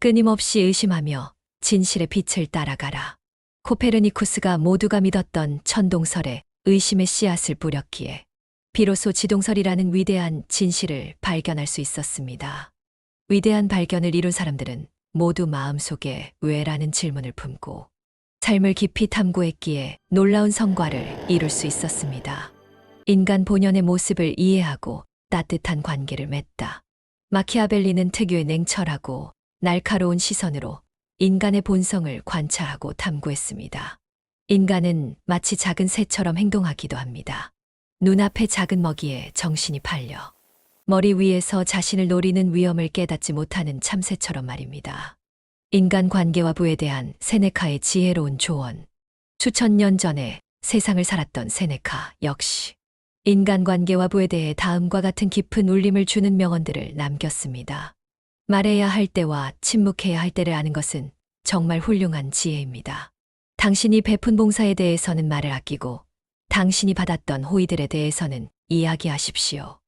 끊임없이 의심하며 진실의 빛을 따라가라. 코페르니쿠스가 모두가 믿었던 천동설에 의심의 씨앗을 뿌렸기에 비로소 지동설이라는 위대한 진실을 발견할 수 있었습니다. 위대한 발견을 이룬 사람들은 모두 마음속에 왜라는 질문을 품고 삶을 깊이 탐구했기에 놀라운 성과를 이룰 수 있었습니다. 인간 본연의 모습을 이해하고 따뜻한 관계를 맺다. 마키아벨리는 특유의 냉철하고 날카로운 시선으로 인간의 본성을 관찰하고 탐구했습니다. 인간은 마치 작은 새처럼 행동하기도 합니다. 눈앞의 작은 먹이에 정신이 팔려 머리 위에서 자신을 노리는 위험을 깨닫지 못하는 참새처럼 말입니다. 인간 관계와 부에 대한 세네카의 지혜로운 조언. 수천 년 전에 세상을 살았던 세네카 역시 인간 관계와 부에 대해 다음과 같은 깊은 울림을 주는 명언들을 남겼습니다. 말해야 할 때와 침묵해야 할 때를 아는 것은 정말 훌륭한 지혜입니다. 당신이 베푼 봉사에 대해서는 말을 아끼고 당신이 받았던 호의들에 대해서는 이야기하십시오.